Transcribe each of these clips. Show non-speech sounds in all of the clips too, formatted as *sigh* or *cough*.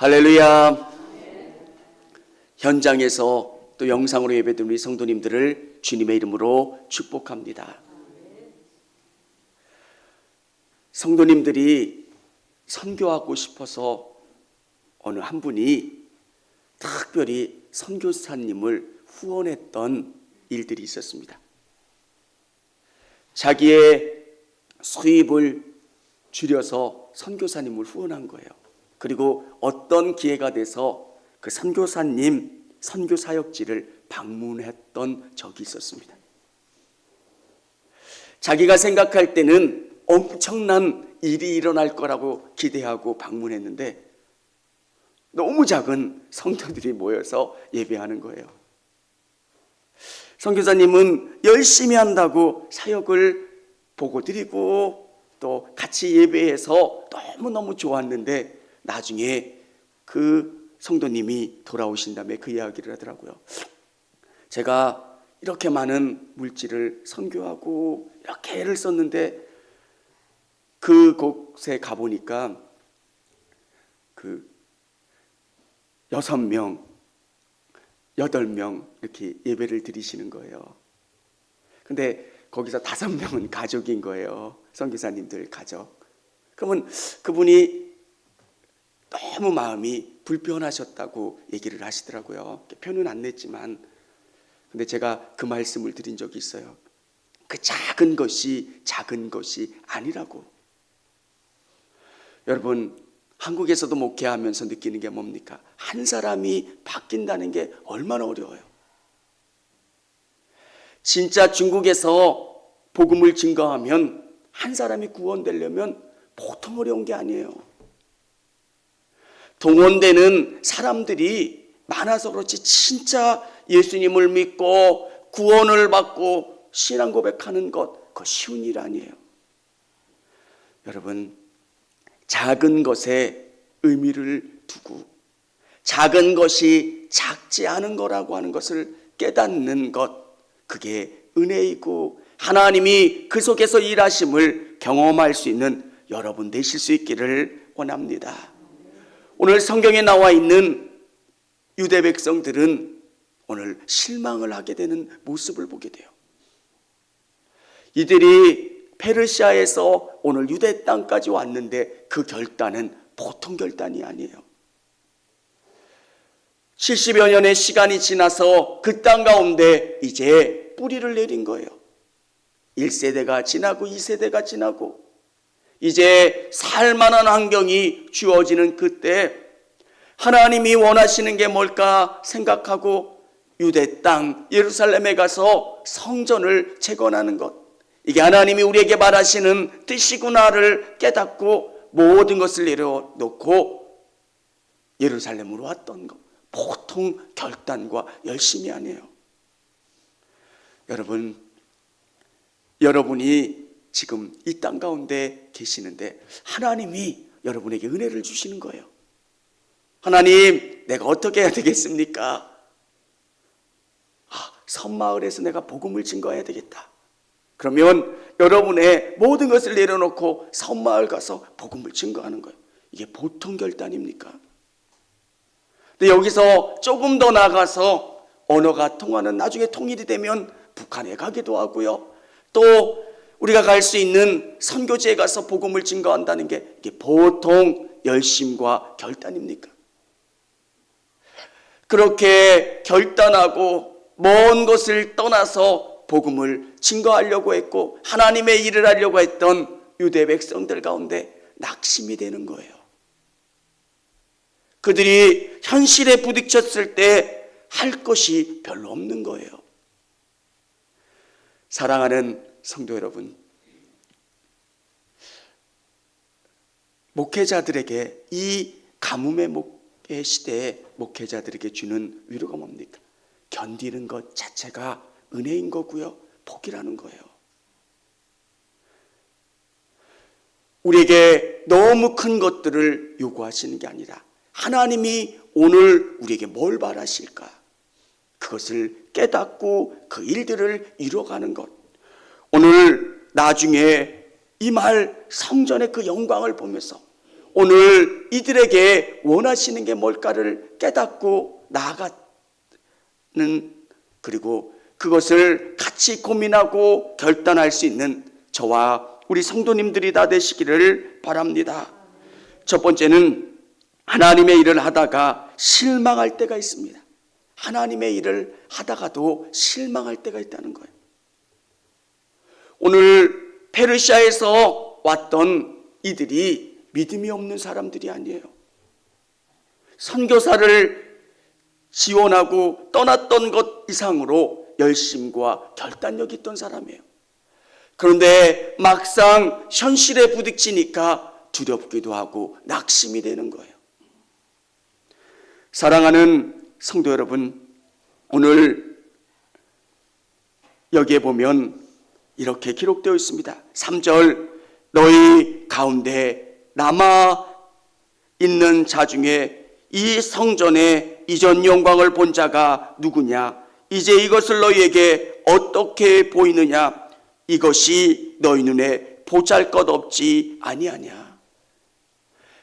할렐루야. 현장에서 또 영상으로 예배드린 우리 성도님들을 주님의 이름으로 축복합니다. 성도님들이 선교하고 싶어서 어느 한 분이 특별히 선교사님을 후원했던 일들이 있었습니다. 자기의 수입을 줄여서 선교사님을 후원한 거예요. 그리고 어떤 기회가 돼서 그 선교사님 선교 사역지를 방문했던 적이 있었습니다. 자기가 생각할 때는 엄청난 일이 일어날 거라고 기대하고 방문했는데 너무 작은 성도들이 모여서 예배하는 거예요. 선교사님은 열심히 한다고 사역을 보고 드리고 또 같이 예배해서 너무너무 좋았는데 나중에 그 성도님이 돌아오신 다음에 그 이야기를 하더라고요. 제가 이렇게 많은 물질을 선교하고 이렇게 애를 썼는데 그 곳에 가보니까 그 여섯 명, 여덟 명 이렇게 예배를 드리시는 거예요. 근데 거기서 다섯 명은 가족인 거예요. 선교사님들 가족. 그러면 그분이 너무 마음이 불편하셨다고 얘기를 하시더라고요. 표는 안 냈지만 근데 제가 그 말씀을 드린 적이 있어요. 그 작은 것이 작은 것이 아니라고. 여러분 한국에서도 목회하면서 느끼는 게 뭡니까? 한 사람이 바뀐다는 게 얼마나 어려워요. 진짜 중국에서 복음을 증거하면 한 사람이 구원되려면 보통 어려운 게 아니에요. 동원되는 사람들이 많아서 그렇지 진짜 예수님을 믿고 구원을 받고 신앙 고백하는 것 그거 쉬운 일 아니에요. 여러분 작은 것에 의미를 두고 작은 것이 작지 않은 거라고 하는 것을 깨닫는 것 그게 은혜이고 하나님이 그 속에서 일하심을 경험할 수 있는 여러분 되실 수 있기를 원합니다. 오늘 성경에 나와 있는 유대 백성들은 오늘 실망을 하게 되는 모습을 보게 돼요. 이들이 페르시아에서 오늘 유대 땅까지 왔는데 그 결단은 보통 결단이 아니에요. 70여 년의 시간이 지나서 그 땅 가운데 이제 뿌리를 내린 거예요. 1세대가 지나고 2세대가 지나고 이제 살만한 환경이 주어지는 그때 하나님이 원하시는 게 뭘까 생각하고 유대 땅 예루살렘에 가서 성전을 재건하는 것 이게 하나님이 우리에게 말하시는 뜻이구나를 깨닫고 모든 것을 내려놓고 예루살렘으로 왔던 것 보통 결단과 열심이 아니에요. 여러분 여러분이 지금 이 땅 가운데 계시는데 하나님이 여러분에게 은혜를 주시는 거예요. 하나님, 내가 어떻게 해야 되겠습니까? 아, 섬마을에서 내가 복음을 증거해야 되겠다. 그러면 여러분의 모든 것을 내려놓고 섬마을 가서 복음을 증거하는 거예요. 이게 보통 결단입니까? 근데 여기서 조금 더 나가서 언어가 통하는 나중에 통일이 되면 북한에 가기도 하고요. 또 우리가 갈 수 있는 선교지에 가서 복음을 증거한다는 게 이게 보통 열심과 결단입니까? 그렇게 결단하고 먼 것을 떠나서 복음을 증거하려고 했고 하나님의 일을 하려고 했던 유대 백성들 가운데 낙심이 되는 거예요. 그들이 현실에 부딪혔을 때 할 것이 별로 없는 거예요. 사랑하는 성도 여러분, 목회자들에게 이 가뭄의 목회 시대에 목회자들에게 주는 위로가 뭡니까? 견디는 것 자체가 은혜인 거고요. 복이라는 거예요. 우리에게 너무 큰 것들을 요구하시는 게 아니라 하나님이 오늘 우리에게 뭘 바라실까? 그것을 깨닫고 그 일들을 이뤄가는 것. 오늘 나중에 이 말 성전의 그 영광을 보면서 오늘 이들에게 원하시는 게 뭘까를 깨닫고 나아가는 그리고 그것을 같이 고민하고 결단할 수 있는 저와 우리 성도님들이 다 되시기를 바랍니다. 첫 번째는 하나님의 일을 하다가 실망할 때가 있습니다. 하나님의 일을 하다가도 실망할 때가 있다는 거예요. 오늘 페르시아에서 왔던 이들이 믿음이 없는 사람들이 아니에요. 선교사를 지원하고 떠났던 것 이상으로 열심과 결단력이 있던 사람이에요. 그런데 막상 현실에 부딪히니까 두렵기도 하고 낙심이 되는 거예요. 사랑하는 성도 여러분, 오늘 여기에 보면 이렇게 기록되어 있습니다. 3절 너희 가운데 남아 있는 자 중에 이 성전의 이전 영광을 본 자가 누구냐? 이제 이것을 너희에게 어떻게 보이느냐? 이것이 너희 눈에 보잘 것 없지 아니하냐?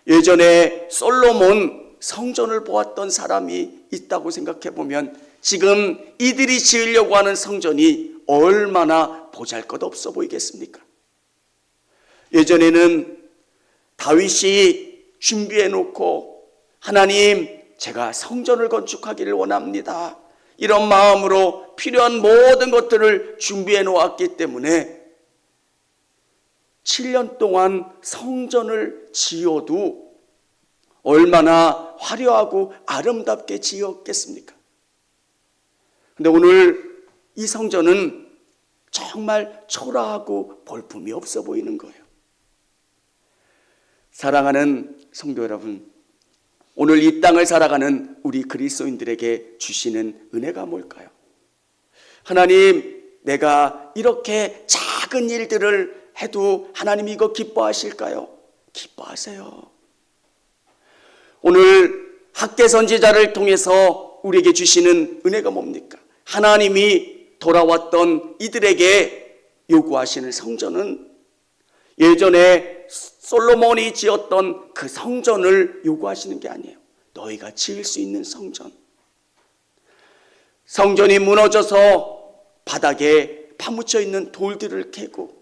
예전에 솔로몬 성전을 보았던 사람이 있다고 생각해 보면 지금 이들이 지으려고 하는 성전이 얼마나 보잘 것 없어 보이겠습니까? 예전에는 다윗이 준비해 놓고 하나님 제가 성전을 건축하기를 원합니다. 이런 마음으로 필요한 모든 것들을 준비해 놓았기 때문에 7년 동안 성전을 지어도 얼마나 화려하고 아름답게 지었겠습니까? 근데 오늘 이 성전은 정말 초라하고 볼품이 없어 보이는 거예요. 사랑하는 성도 여러분, 오늘 이 땅을 살아가는 우리 그리스도인들에게 주시는 은혜가 뭘까요? 하나님, 내가 이렇게 작은 일들을 해도 하나님 이거 기뻐하실까요? 기뻐하세요. 오늘 학계 선지자를 통해서 우리에게 주시는 은혜가 뭡니까? 하나님이 돌아왔던 이들에게 요구하시는 성전은 예전에 솔로몬이 지었던 그 성전을 요구하시는 게 아니에요. 너희가 지을 수 있는 성전. 성전이 무너져서 바닥에 파묻혀 있는 돌들을 캐고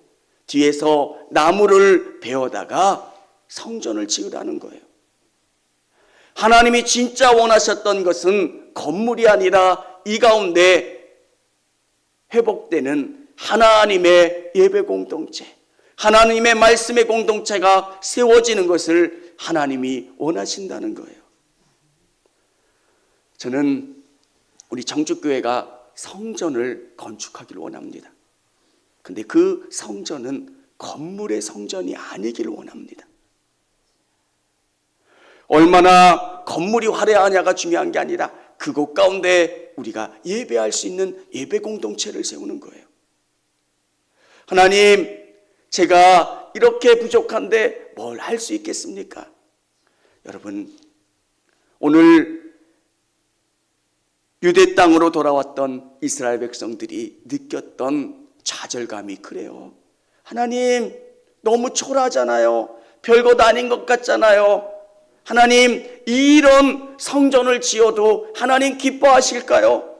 뒤에서 나무를 베어다가 성전을 지으라는 거예요. 하나님이 진짜 원하셨던 것은 건물이 아니라 이 가운데 회복되는 하나님의 예배 공동체, 하나님의 말씀의 공동체가 세워지는 것을 하나님이 원하신다는 거예요. 저는 우리 정축교회가 성전을 건축하기를 원합니다. 근데 그 성전은 건물의 성전이 아니기를 원합니다. 얼마나 건물이 화려하냐가 중요한 게 아니라 그곳 가운데 우리가 예배할 수 있는 예배 공동체를 세우는 거예요. 하나님, 제가 이렇게 부족한데 뭘 할 수 있겠습니까? 여러분, 오늘 유대 땅으로 돌아왔던 이스라엘 백성들이 느꼈던 좌절감이 그래요. 하나님, 너무 초라하잖아요. 별것 아닌 것 같잖아요. 하나님, 이런 성전을 지어도 하나님 기뻐하실까요?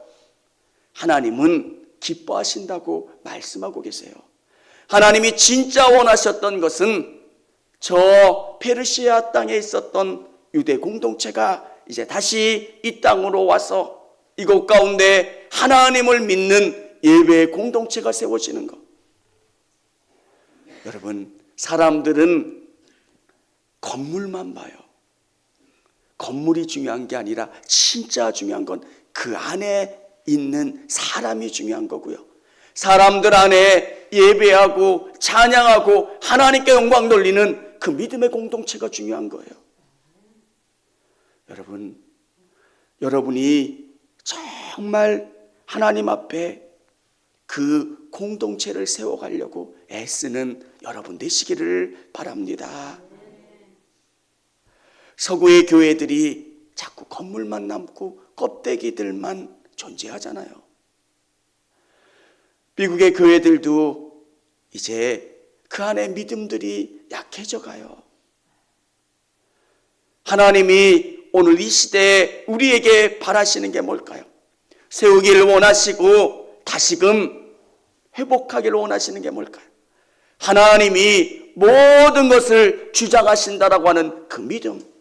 하나님은 기뻐하신다고 말씀하고 계세요. 하나님이 진짜 원하셨던 것은 저 페르시아 땅에 있었던 유대 공동체가 이제 다시 이 땅으로 와서 이곳 가운데 하나님을 믿는 예배 공동체가 세워지는 것. 여러분, 사람들은 건물만 봐요. 건물이 중요한 게 아니라 진짜 중요한 건 그 안에 있는 사람이 중요한 거고요. 사람들 안에 예배하고 찬양하고 하나님께 영광 돌리는 그 믿음의 공동체가 중요한 거예요. 여러분, 여러분이 정말 하나님 앞에 그 공동체를 세워가려고 애쓰는 여러분 되시기를 바랍니다. 서구의 교회들이 자꾸 건물만 남고 껍데기들만 존재하잖아요. 미국의 교회들도 이제 그 안에 믿음들이 약해져 가요. 하나님이 오늘 이 시대에 우리에게 바라시는 게 뭘까요? 세우기를 원하시고 다시금 회복하기를 원하시는 게 뭘까요? 하나님이 모든 것을 주장하신다라고 하는 그 믿음.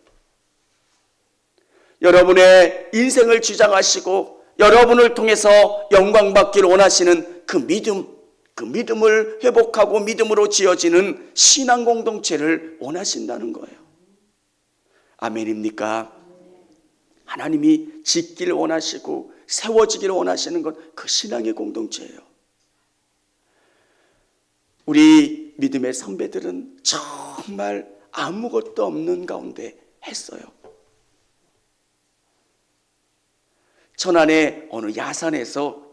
여러분의 인생을 주장하시고 여러분을 통해서 영광 받기를 원하시는 그 믿음, 그 믿음을 회복하고 믿음으로 지어지는 신앙 공동체를 원하신다는 거예요. 아멘입니까? 하나님이 짓기를 원하시고 세워지기를 원하시는 건 그 신앙의 공동체예요. 우리 믿음의 선배들은 정말 아무것도 없는 가운데 했어요. 천안의 어느 야산에서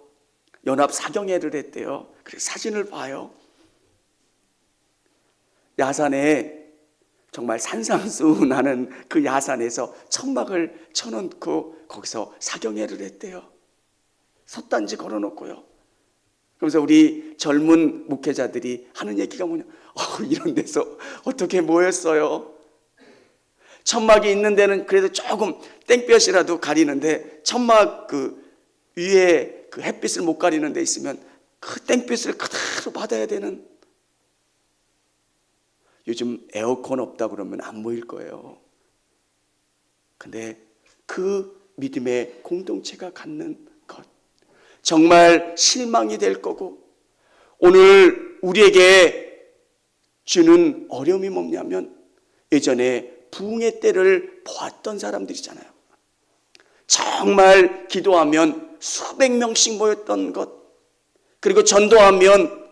연합 사경회를 했대요. 그래서 사진을 봐요. 야산에 정말 산상수 나는 그 야산에서 천막을 쳐놓고 거기서 사경회를 했대요. 솥단지 걸어놓고요. 그러면서 우리 젊은 목회자들이 하는 얘기가 뭐냐? *laughs* 어, 이런 데서 어떻게 모였어요? 천막이 있는 데는 그래도 조금 땡볕이라도 가리는데 천막 그 위에 그 햇빛을 못 가리는 데 있으면 그 땡볕을 그대로 받아야 되는 요즘 에어컨 없다 그러면 안 보일 거예요. 근데 그 믿음의 공동체가 갖는 것 정말 실망이 될 거고 오늘 우리에게 주는 어려움이 뭐냐면 예전에 부흥의 때를 보았던 사람들이잖아요. 정말 기도하면 수백 명씩 모였던 것. 그리고 전도하면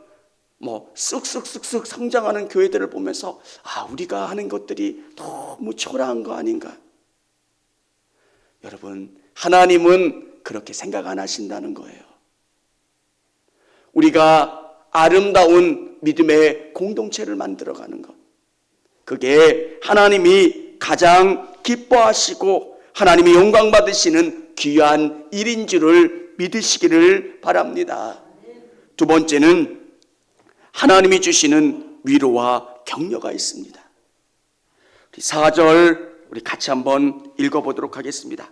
뭐 쓱쓱쓱쓱 성장하는 교회들을 보면서 아 우리가 하는 것들이 너무 초라한 거 아닌가? 여러분 하나님은 그렇게 생각 안 하신다는 거예요. 우리가 아름다운 믿음의 공동체를 만들어가는 것 그게 하나님이 가장 기뻐하시고 하나님이 영광 받으시는 귀한 일인 줄을 믿으시기를 바랍니다 두 번째는 하나님이 주시는 위로와 격려가 있습니다. 4절 우리 같이 한번 읽어보도록 하겠습니다.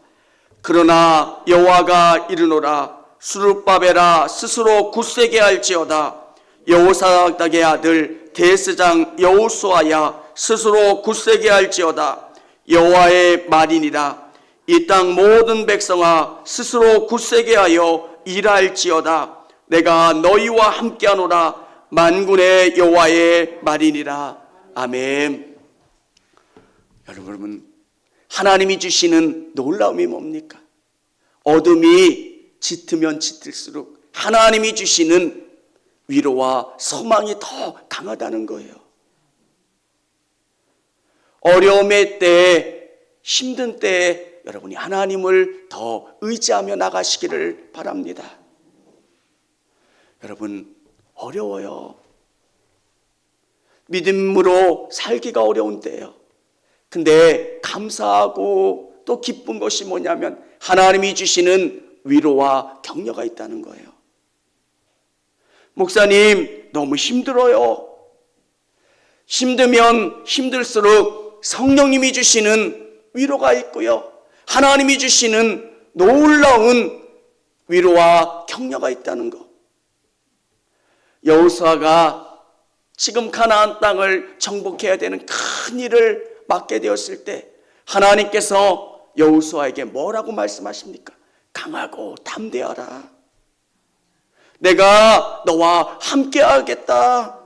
그러나 여호와가 이르노라 수르바벨아 스스로 굳세게 할지어다 여호사닥의 아들 대스장 여호수아야 스스로 굳세게 할지어다 여호와의 말이니라 이 땅 모든 백성아 스스로 굳세게 하여 일할지어다 내가 너희와 함께하노라 만군의 여호와의 말이니라. 아멘. 여러분, 하나님이 주시는 놀라움이 뭡니까? 어둠이 짙으면 짙을수록 하나님이 주시는 위로와 소망이 더 강하다는 거예요. 어려움의 때, 힘든 때 여러분이 하나님을 더 의지하며 나가시기를 바랍니다. 여러분, 어려워요. 믿음으로 살기가 어려운 때예요. 근데 감사하고 또 기쁜 것이 뭐냐면 하나님이 주시는 위로와 격려가 있다는 거예요. 목사님, 너무 힘들어요. 힘들면 힘들수록 성령님이 주시는 위로가 있고요. 하나님이 주시는 놀라운 위로와 격려가 있다는 것. 여호수아가 지금 가나안 땅을 정복해야 되는 큰 일을 맡게 되었을 때 하나님께서 여호수아에게 뭐라고 말씀하십니까? 강하고 담대하라. 내가 너와 함께 하겠다.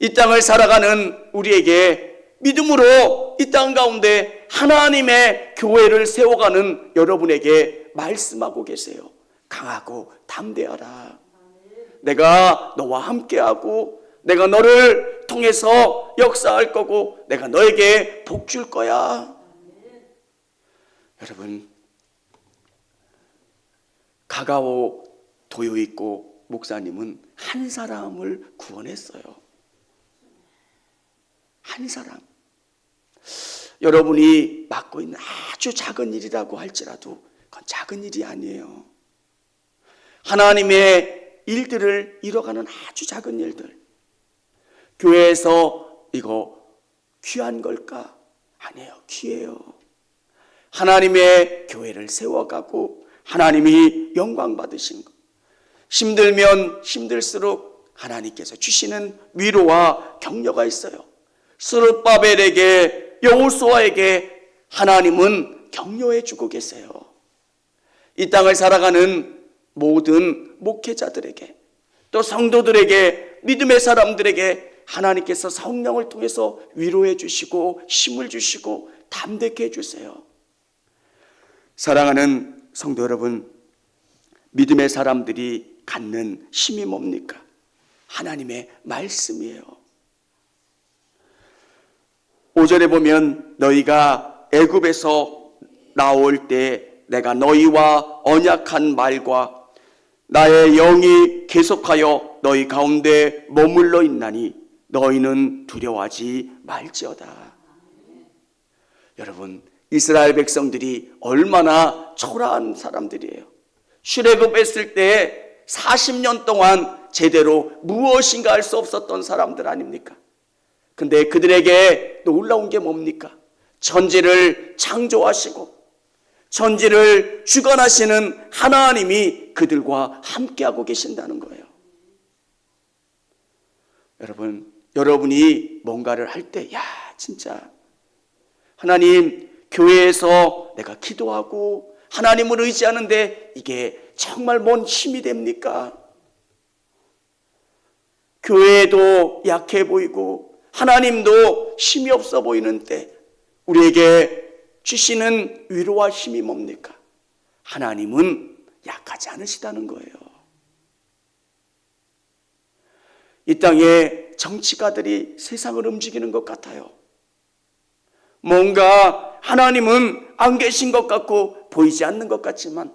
이 땅을 살아가는 우리에게 믿음으로 이 땅 가운데 하나님의 교회를 세워가는 여러분에게 말씀하고 계세요. 강하고 담대하라. 내가 너와 함께하고 내가 너를 통해서 역사할 거고 내가 너에게 복 줄 거야. 여러분 가가오 도요 있고 목사님은 한 사람을 구원했어요. 한 사람. 여러분이 맡고 있는 아주 작은 일이라고 할지라도 그건 작은 일이 아니에요. 하나님의 일들을 이뤄가는 아주 작은 일들. 교회에서 이거 귀한 걸까? 아니에요. 기회요. 하나님의 교회를 세워가고 하나님이 영광 받으신 것. 힘들면 힘들수록 하나님께서 주시는 위로와 격려가 있어요. 스룹바벨에게 여호수아에게 하나님은 격려해 주고 계세요. 이 땅을 살아가는 모든 목회자들에게 또 성도들에게 믿음의 사람들에게 하나님께서 성령을 통해서 위로해 주시고 힘을 주시고 담대케 해 주세요. 사랑하는 성도 여러분, 믿음의 사람들이 갖는 힘이 뭡니까? 하나님의 말씀이에요. 5절에 보면 너희가 애굽에서 나올 때 내가 너희와 언약한 말과 나의 영이 계속하여 너희 가운데 머물러 있나니 너희는 두려워하지 말지어다. 여러분, 이스라엘 백성들이 얼마나 초라한 사람들이에요. 출애굽했을 때 40년 동안 제대로 무엇인가 할 수 없었던 사람들 아닙니까? 근데 그들에게 놀라운 게 뭡니까? 천지를 창조하시고 천지를 주관하시는 하나님이 그들과 함께하고 계신다는 거예요. 여러분, 여러분이 뭔가를 할 때, 야, 진짜 하나님 교회에서 내가 기도하고 하나님을 의지하는데 이게 정말 뭔 힘이 됩니까? 교회도 약해 보이고 하나님도 힘이 없어 보이는데 우리에게 주시는 위로와 힘이 뭡니까? 하나님은 약하지 않으시다는 거예요. 이 땅에 정치가들이 세상을 움직이는 것 같아요. 뭔가 하나님은 안 계신 것 같고 보이지 않는 것 같지만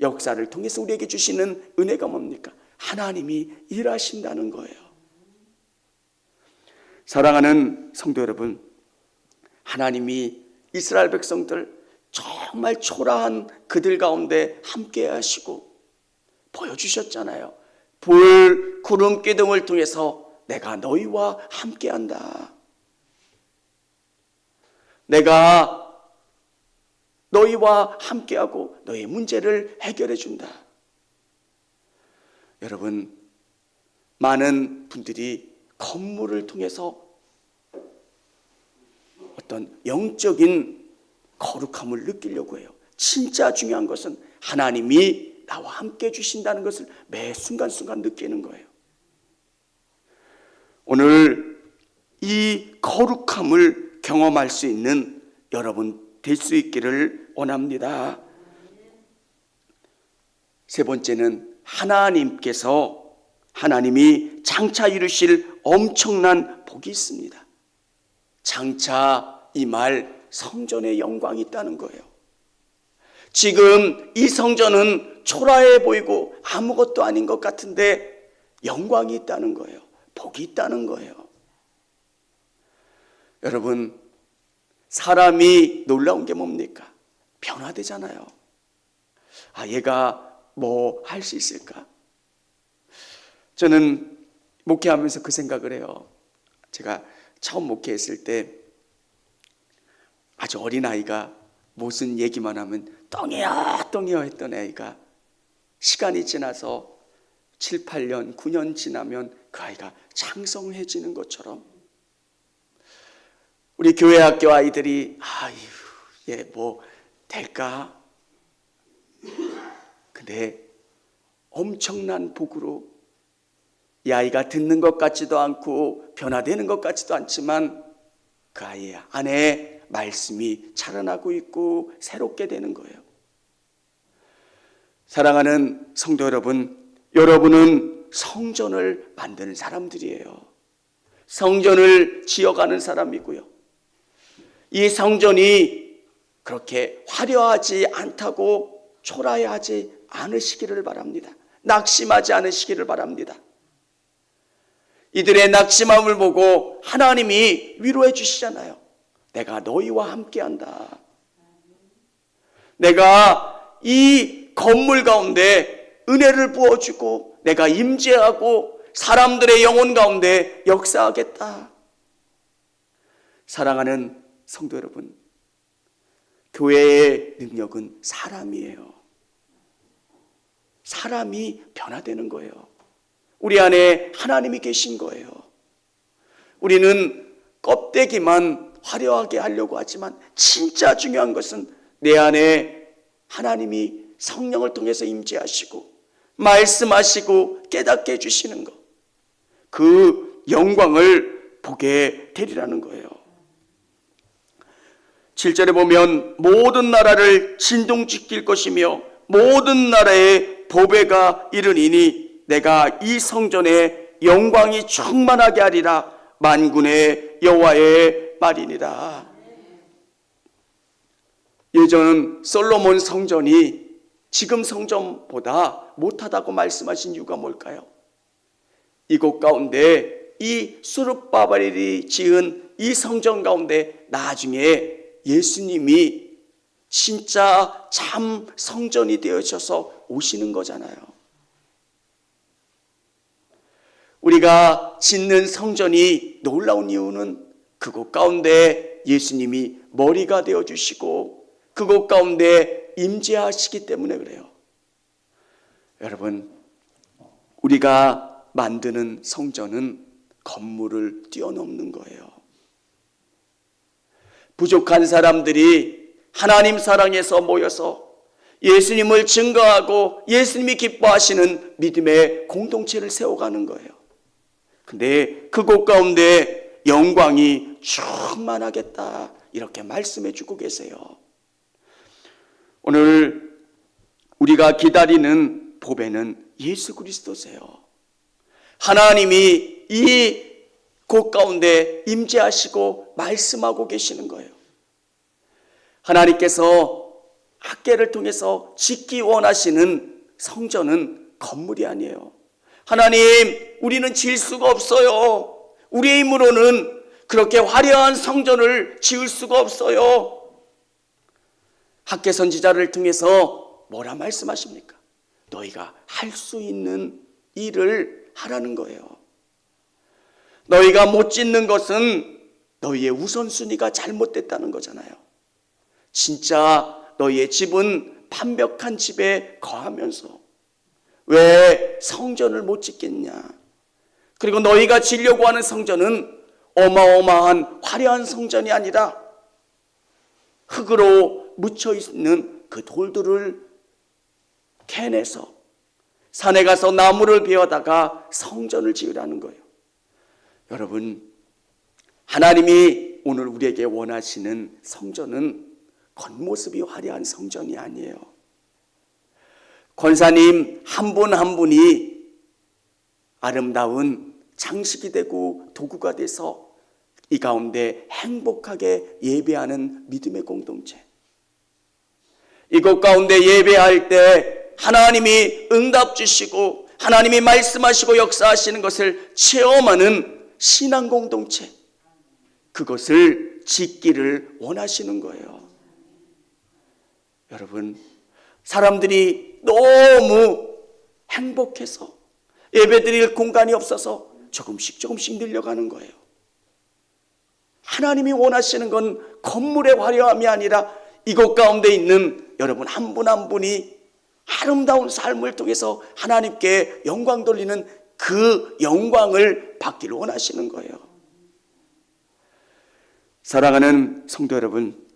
역사를 통해서 우리에게 주시는 은혜가 뭡니까? 하나님이 일하신다는 거예요. 사랑하는 성도 여러분, 하나님이 이스라엘 백성들 정말 초라한 그들 가운데 함께 하시고 보여주셨잖아요. 불, 구름, 기둥을 통해서 내가 너희와 함께 한다. 내가 너희와 함께하고 너희 문제를 해결해 준다. 여러분, 많은 분들이 건물을 통해서 어떤 영적인 거룩함을 느끼려고 해요. 진짜 중요한 것은 하나님이 나와 함께 주신다는 것을 매 순간순간 느끼는 거예요. 오늘 이 거룩함을 경험할 수 있는 여러분 될 수 있기를 원합니다. 세 번째는 하나님께서 하나님이 장차 이루실 엄청난 복이 있습니다. 장차 이 말 성전의 영광이 있다는 거예요. 지금 이 성전은 초라해 보이고 아무것도 아닌 것 같은데 영광이 있다는 거예요. 복이 있다는 거예요. 여러분, 사람이 놀라운 게 뭡니까? 변화되잖아요. 아, 얘가 뭐 할 수 있을까? 저는 목회하면서 그 생각을 해요. 제가 처음 목회했을 때 아주 어린 아이가 무슨 얘기만 하면 똥이야 똥이야 했던 애가 시간이 지나서 7, 8년, 9년 지나면 그 아이가 창성해지는 것처럼 우리 교회 학교 아이들이 아유 얘 뭐 될까? 근데 엄청난 복으로 이 아이가 듣는 것 같지도 않고 변화되는 것 같지도 않지만 그 아이 안에 말씀이 자라나고 있고 새롭게 되는 거예요. 사랑하는 성도 여러분, 여러분은 성전을 만드는 사람들이에요. 성전을 지어가는 사람이고요. 이 성전이 그렇게 화려하지 않다고 초라해하지 않으시기를 바랍니다. 낙심하지 않으시기를 바랍니다. 이들의 낙심함을 보고 하나님이 위로해 주시잖아요. 내가 너희와 함께 한다. 내가 이 건물 가운데 은혜를 부어주고 내가 임재하고 사람들의 영혼 가운데 역사하겠다. 사랑하는 성도 여러분, 교회의 능력은 사람이에요. 사람이 변화되는 거예요. 우리 안에 하나님이 계신 거예요. 우리는 껍데기만 화려하게 하려고 하지만 진짜 중요한 것은 내 안에 하나님이 성령을 통해서 임재하시고 말씀하시고 깨닫게 해주시는 것. 그 영광을 보게 되리라는 거예요. 7절에 보면 모든 나라를 진동시킬 것이며 모든 나라의 보배가 이르니니 내가 이 성전에 영광이 충만하게 하리라 만군의 여호와의 말이니라. 예전 솔로몬 성전이 지금 성전보다 못하다고 말씀하신 이유가 뭘까요? 이곳 가운데 이 수르바벨이 지은 이 성전 가운데 나중에 예수님이 진짜 참 성전이 되어져서 오시는 거잖아요. 우리가 짓는 성전이 놀라운 이유는 그곳 가운데 예수님이 머리가 되어 주시고 그곳 가운데 임재하시기 때문에 그래요. 여러분, 우리가 만드는 성전은 건물을 뛰어넘는 거예요. 부족한 사람들이 하나님 사랑에서 모여서 예수님을 증거하고 예수님이 기뻐하시는 믿음의 공동체를 세워가는 거예요. 근데 그곳 가운데 영광이 충만하겠다. 이렇게 말씀해 주고 계세요. 오늘 우리가 기다리는 보배는 예수 그리스도세요. 하나님이 이 곳 가운데 임재하시고 말씀하고 계시는 거예요. 하나님께서 학계를 통해서 짓기 원하시는 성전은 건물이 아니에요. 하나님, 우리는 질 수가 없어요. 우리의 힘으로는 그렇게 화려한 성전을 지을 수가 없어요. 학계 선지자를 통해서 뭐라 말씀하십니까? 너희가 할 수 있는 일을 하라는 거예요. 너희가 못 짓는 것은 너희의 우선순위가 잘못됐다는 거잖아요. 진짜 너희의 집은 반벽한 집에 거하면서 왜 성전을 못 짓겠냐? 그리고 너희가 지려고 하는 성전은 어마어마한 화려한 성전이 아니라 흙으로 묻혀 있는 그 돌들을 캐내서 산에 가서 나무를 베어다가 성전을 지으라는 거예요. 여러분, 하나님이 오늘 우리에게 원하시는 성전은 겉모습이 화려한 성전이 아니에요. 권사님 한 분한 분이 아름다운 장식이 되고 도구가 돼서 이 가운데 행복하게 예배하는 믿음의 공동체. 이곳 가운데 예배할 때 하나님이 응답 주시고 하나님이 말씀하시고 역사하시는 것을 체험하는 신앙 공동체. 그것을 짓기를 원하시는 거예요. 여러분, 사람들이 너무 행복해서 예배 드릴 공간이 없어서 조금씩 조금씩 늘려가는 거예요. 하나님이 원하시는 건 건물의 화려함이 아니라 이곳 가운데 있는 여러분 한분한 분이 아름다운 삶을 통해서 하나님께 영광 돌리는 그 영광을 받기를 원하시는 거예요. 사랑하는 성도 여러분,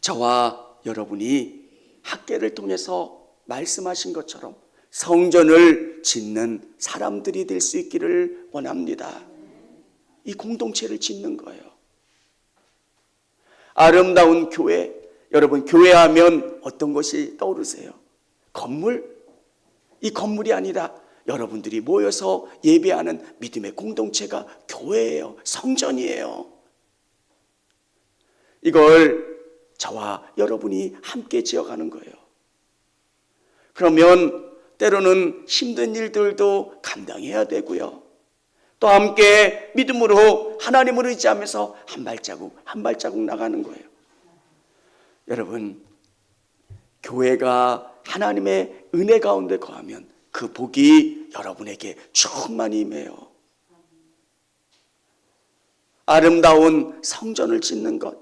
저와 여러분이 학계를 통해서 말씀하신 것처럼 성전을 짓는 사람들이 될 수 있기를 원합니다. 이 공동체를 짓는 거예요. 아름다운 교회, 여러분 교회 하면 어떤 것이 떠오르세요? 건물? 이 건물이 아니라 여러분들이 모여서 예배하는 믿음의 공동체가 교회예요. 성전이에요. 이걸 저와 여러분이 함께 지어가는 거예요. 그러면 때로는 힘든 일들도 감당해야 되고요. 또 함께 믿음으로 하나님을 의지하면서 한 발자국 한 발자국 나가는 거예요. 여러분, 교회가 하나님의 은혜 가운데 거하면 그 복이 여러분에게 충만히 임해요. 아름다운 성전을 짓는 것,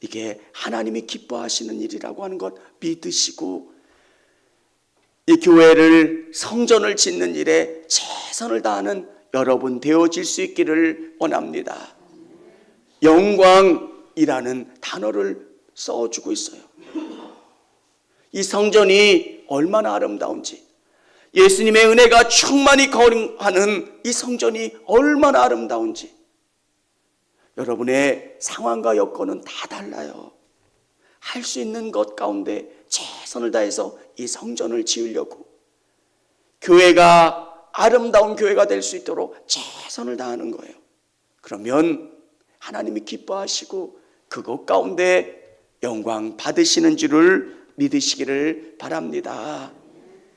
이게 하나님이 기뻐하시는 일이라고 하는 것 믿으시고 이 교회를 성전을 짓는 일에 최선을 다하는 여러분 되어질 수 있기를 원합니다. 영광이라는 단어를 써주고 있어요. 이 성전이 얼마나 아름다운지, 예수님의 은혜가 충만히 거하는 이 성전이 얼마나 아름다운지, 여러분의 상황과 여건은 다 달라요. 할 수 있는 것 가운데 최선을 다해서 이 성전을 지으려고 교회가 아름다운 교회가 될 수 있도록 최선을 다하는 거예요. 그러면 하나님이 기뻐하시고 그것 가운데 영광 받으시는 줄을 믿으시기를 바랍니다.